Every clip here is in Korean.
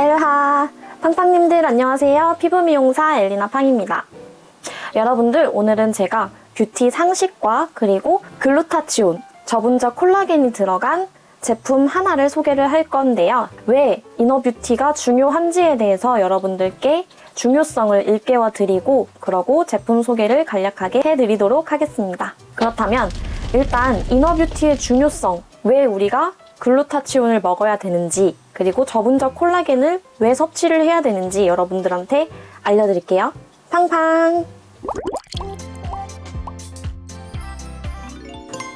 엘하. 팡팡님들 안녕하세요. 피부 미용사 엘리나 팡입니다. 여러분들 오늘은 제가 뷰티 상식과 그리고 글루타치온 저분자 콜라겐이 들어간 제품 하나를 소개를 할 건데요. 왜 이너뷰티가 중요한지에 대해서 여러분들께 중요성을 일깨워 드리고 그러고 제품 소개를 간략하게 해드리도록 하겠습니다. 그렇다면 일단 이너뷰티의 중요성 왜 우리가 글루타치온을 먹어야 되는지 그리고 저분자 콜라겐을 왜 섭취를 해야 되는지 여러분들한테 알려드릴게요. 팡팡!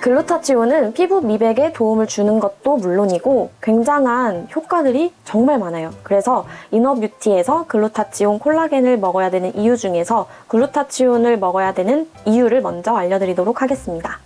글루타치온은 피부 미백에 도움을 주는 것도 물론이고 굉장한 효과들이 정말 많아요. 그래서 이너뷰티에서 글루타치온 콜라겐을 먹어야 되는 이유 중에서 글루타치온을 먹어야 되는 이유를 먼저 알려드리도록 하겠습니다.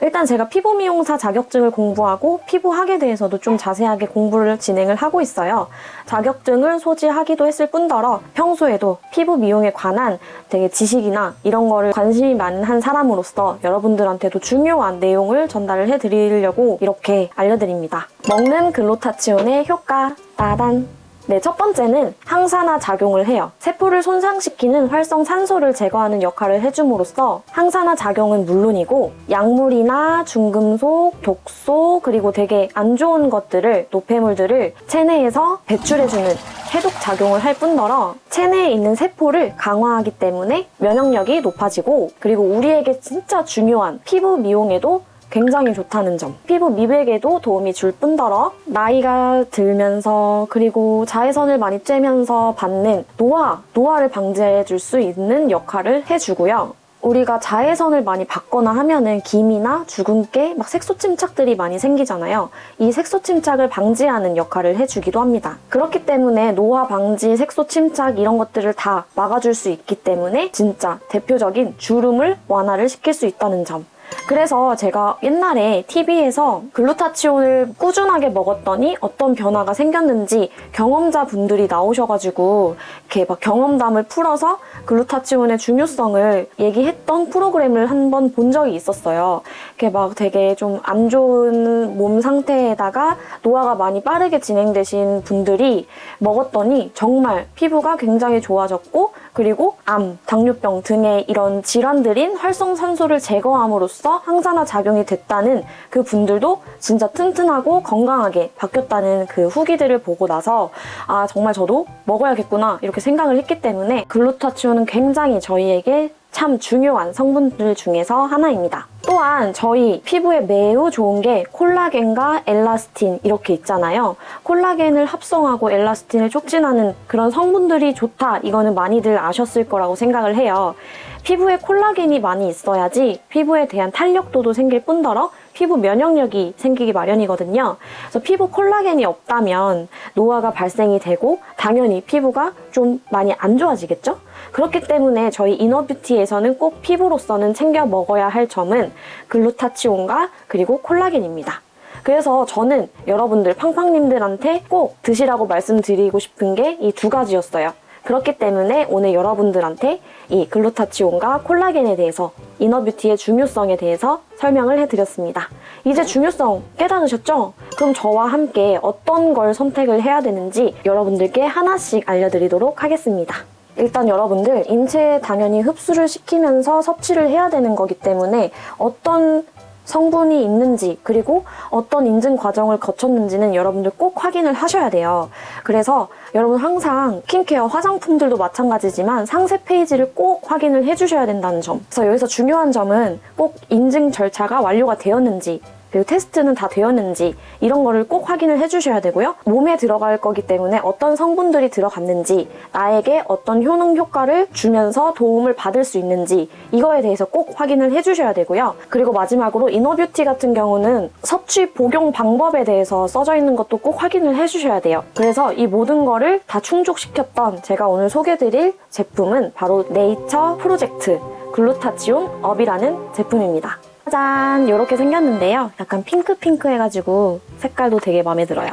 일단 제가 피부 미용사 자격증을 공부하고 피부학에 대해서도 좀 자세하게 공부를 진행을 하고 있어요. 자격증을 소지하기도 했을 뿐더러 평소에도 피부 미용에 관한 되게 지식이나 이런 거를 관심이 많은 한 사람으로서 여러분들한테도 중요한 내용을 전달을 해드리려고 이렇게 알려드립니다. 먹는 글루타치온의 효과 따단 네, 첫 번째는 항산화 작용을 해요. 세포를 손상시키는 활성 산소를 제거하는 역할을 해줌으로써 항산화 작용은 물론이고 약물이나 중금속, 독소, 그리고 되게 안 좋은 것들을, 노폐물들을 체내에서 배출해주는 해독 작용을 할 뿐더러 체내에 있는 세포를 강화하기 때문에 면역력이 높아지고 그리고 우리에게 진짜 중요한 피부 미용에도 굉장히 좋다는 점. 피부 미백에도 도움이 줄 뿐더러 나이가 들면서 그리고 자외선을 많이 쬐면서 받는 노화, 노화를 방지해 줄 수 있는 역할을 해주고요. 우리가 자외선을 많이 받거나 하면은 기미나 주근깨, 막 색소 침착들이 많이 생기잖아요. 이 색소 침착을 방지하는 역할을 해주기도 합니다. 그렇기 때문에 노화 방지, 색소 침착 이런 것들을 다 막아줄 수 있기 때문에 진짜 대표적인 주름을 완화를 시킬 수 있다는 점. 그래서 제가 옛날에 TV에서 글루타치온을 꾸준하게 먹었더니 어떤 변화가 생겼는지 경험자 분들이 나오셔가지고 이렇게 막 경험담을 풀어서 글루타치온의 중요성을 얘기했던 프로그램을 한 번 본 적이 있었어요. 이렇게 막 되게 좀 안 좋은 몸 상태에다가 노화가 많이 빠르게 진행되신 분들이 먹었더니 정말 피부가 굉장히 좋아졌고 그리고 암, 당뇨병 등의 이런 질환들인 활성산소를 제거함 으로써 항산화 작용이 됐다는 그 분들도 진짜 튼튼하고 건강하게 바뀌었다는 그 후기들을 보고 나서 아 정말 저도 먹어야겠구나 이렇게 생각을 했기 때문에 글루타치온은 굉장히 저희에게 참 중요한 성분들 중에서 하나입니다. 또한 저희 피부에 매우 좋은 게 콜라겐과 엘라스틴 이렇게 있잖아요. 콜라겐을 합성하고 엘라스틴을 촉진하는 그런 성분들이 좋다. 이거는 많이들 아셨을 거라고 생각을 해요. 피부에 콜라겐이 많이 있어야지 피부에 대한 탄력도도 생길 뿐더러 피부 면역력이 생기기 마련이거든요. 그래서 피부 콜라겐이 없다면 노화가 발생이 되고 당연히 피부가 좀 많이 안 좋아지겠죠? 그렇기 때문에 저희 이너뷰티에서는 꼭 피부로서는 챙겨 먹어야 할 점은 글루타치온과 그리고 콜라겐입니다. 그래서 저는 여러분들 팡팡님들한테 꼭 드시라고 말씀드리고 싶은 게 이 두 가지였어요. 그렇기 때문에 오늘 여러분들한테 이 글루타치온과 콜라겐에 대해서 이너뷰티의 중요성에 대해서 설명을 해드렸습니다. 이제 중요성 깨달으셨죠? 그럼 저와 함께 어떤 걸 선택을 해야 되는지 여러분들께 하나씩 알려드리도록 하겠습니다. 일단 여러분들 인체에 당연히 흡수를 시키면서 섭취를 해야 되는 거기 때문에 어떤 성분이 있는지 그리고 어떤 인증 과정을 거쳤는지는 여러분들 꼭 확인을 하셔야 돼요. 그래서 여러분 항상 스킨케어 화장품들도 마찬가지지만 상세 페이지를 꼭 확인을 해주셔야 된다는 점. 그래서 여기서 중요한 점은 꼭 인증 절차가 완료가 되었는지 그리고 테스트는 다 되었는지 이런 거를 꼭 확인을 해주셔야 되고요. 몸에 들어갈 거기 때문에 어떤 성분들이 들어갔는지 나에게 어떤 효능 효과를 주면서 도움을 받을 수 있는지 이거에 대해서 꼭 확인을 해주셔야 되고요. 그리고 마지막으로 이너뷰티 같은 경우는 섭취 복용 방법에 대해서 써져 있는 것도 꼭 확인을 해주셔야 돼요. 그래서 이 모든 거를 다 충족시켰던 제가 오늘 소개드릴 제품은 바로 네이처 프로젝트 글루타치온 업이라는 제품입니다. 짜잔 이렇게 생겼는데요. 약간 핑크핑크 해가지고 색깔도 되게 마음에 들어요.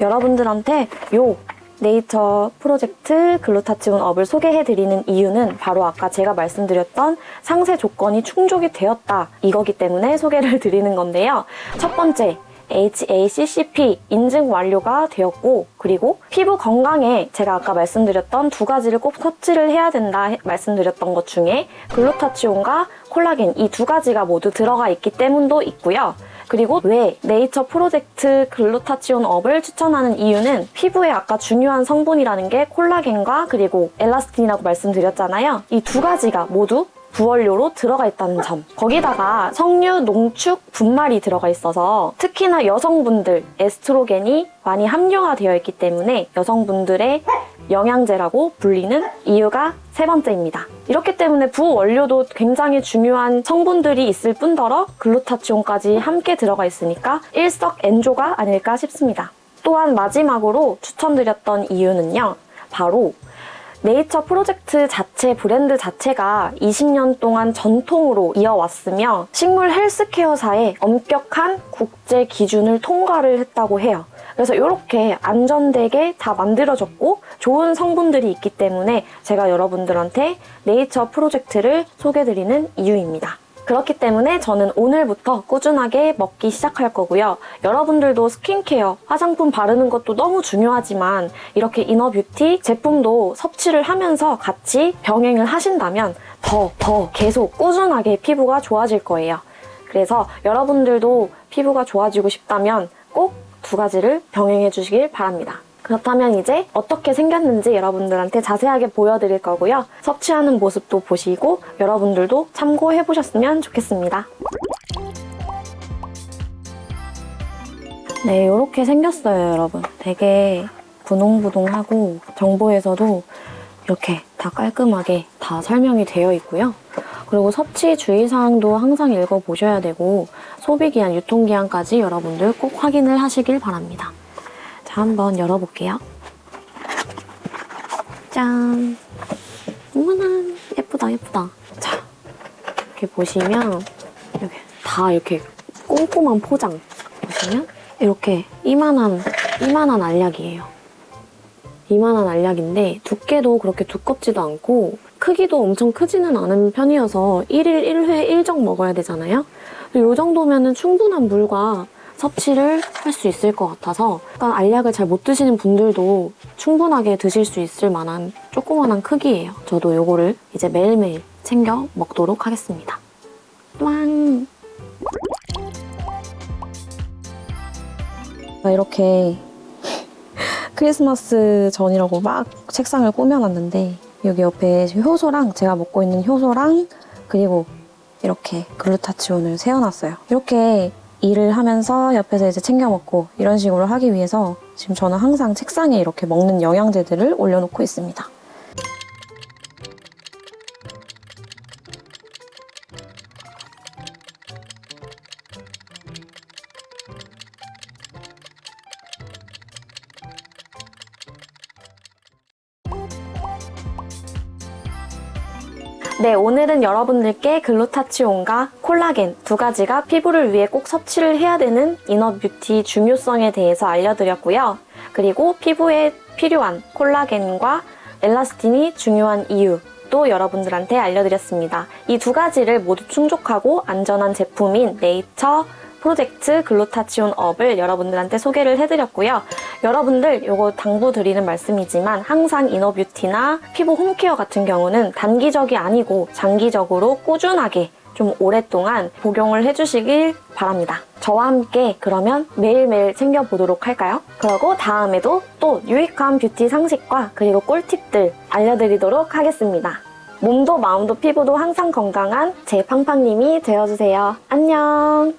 여러분들한테 요 네이처 프로젝트 글루타치온 업을 소개해드리는 이유는 바로 아까 제가 말씀드렸던 상세 조건이 충족이 되었다 이거기 때문에 소개를 드리는 건데요. 첫 번째 HACCP 인증 완료가 되었고 그리고 피부 건강에 제가 아까 말씀드렸던 두 가지를 꼭 섭취를 해야 된다 해- 말씀드렸던 것 중에 글루타치온과 콜라겐 이 두 가지가 모두 들어가 있기 때문도 있고요. 그리고 왜 네이처 프로젝트 글루타치온 업을 추천하는 이유는 피부에 아까 중요한 성분이라는 게 콜라겐과 그리고 엘라스틴이라고 말씀드렸잖아요. 이 두 가지가 모두 부원료로 들어가 있다는 점. 거기다가 석류, 농축, 분말이 들어가 있어서 특히나 여성분들 에스트로겐이 많이 함유가 되어 있기 때문에 여성분들의 영양제라고 불리는 이유가 세 번째입니다. 이렇기 때문에 부원료도 굉장히 중요한 성분들이 있을 뿐더러 글루타치온까지 함께 들어가 있으니까 일석엔조가 아닐까 싶습니다. 또한 마지막으로 추천드렸던 이유는요. 바로 네이처 프로젝트 자체 브랜드 자체가 20년 동안 전통으로 이어왔으며 식물 헬스케어사의 엄격한 국제 기준을 통과를 했다고 해요. 그래서 이렇게 안전되게 다 만들어졌고 좋은 성분들이 있기 때문에 제가 여러분들한테 네이처 프로젝트를 소개드리는 이유입니다. 그렇기 때문에 저는 오늘부터 꾸준하게 먹기 시작할 거고요. 여러분들도 스킨케어, 화장품 바르는 것도 너무 중요하지만 이렇게 이너뷰티 제품도 섭취를 하면서 같이 병행을 하신다면 더, 더 계속 꾸준하게 피부가 좋아질 거예요. 그래서 여러분들도 피부가 좋아지고 싶다면 꼭 두 가지를 병행해 주시길 바랍니다. 그렇다면 이제 어떻게 생겼는지 여러분들한테 자세하게 보여드릴 거고요. 섭취하는 모습도 보시고 여러분들도 참고해 보셨으면 좋겠습니다. 네, 이렇게 생겼어요, 여러분. 되게 분홍분홍하고 정보에서도 이렇게 다 깔끔하게 다 설명이 되어 있고요. 그리고 섭취 주의사항도 항상 읽어보셔야 되고 소비기한, 유통기한까지 여러분들 꼭 확인을 하시길 바랍니다. 자, 한번 열어볼게요. 짠! 어머나, 예쁘다, 예쁘다. 자, 이렇게 보시면, 이렇게 다 이렇게 꼼꼼한 포장. 보시면, 이렇게 이만한, 이만한 알약이에요. 이만한 알약인데, 두께도 그렇게 두껍지도 않고, 크기도 엄청 크지는 않은 편이어서 1일 1회 1정 먹어야 되잖아요? 이 정도면은 충분한 물과 섭취를 할 수 있을 것 같아서 약간 알약을 잘 못 드시는 분들도 충분하게 드실 수 있을 만한 조그만한 크기예요. 저도 요거를 이제 매일매일 챙겨 먹도록 하겠습니다. 왕! 이렇게 크리스마스 전이라고 막 책상을 꾸며놨는데 여기 옆에 효소랑 제가 먹고 있는 효소랑 그리고 이렇게 글루타치온을 세워놨어요. 이렇게 일을 하면서 옆에서 이제 챙겨 먹고 이런 식으로 하기 위해서 지금 저는 항상 책상에 이렇게 먹는 영양제들을 올려놓고 있습니다. 네, 오늘은 여러분들께 글루타치온과 콜라겐 두 가지가 피부를 위해 꼭 섭취를 해야 되는 이너 뷰티 중요성에 대해서 알려드렸고요. 그리고 피부에 필요한 콜라겐과 엘라스틴이 중요한 이유 또 여러분들한테 알려드렸습니다. 이 두 가지를 모두 충족하고 안전한 제품인 네이처 프로젝트 글루타치온 업을 여러분들한테 소개를 해드렸고요. 여러분들 요거 당부 드리는 말씀이지만 항상 이너뷰티나 피부 홈케어 같은 경우는 단기적이 아니고 장기적으로 꾸준하게 좀 오랫동안 복용을 해주시길 바랍니다. 저와 함께 그러면 매일매일 챙겨보도록 할까요? 그리고 다음에도 또 유익한 뷰티 상식과 그리고 꿀팁들 알려드리도록 하겠습니다. 몸도 마음도 피부도 항상 건강한 제 팡팡님이 되어주세요. 안녕!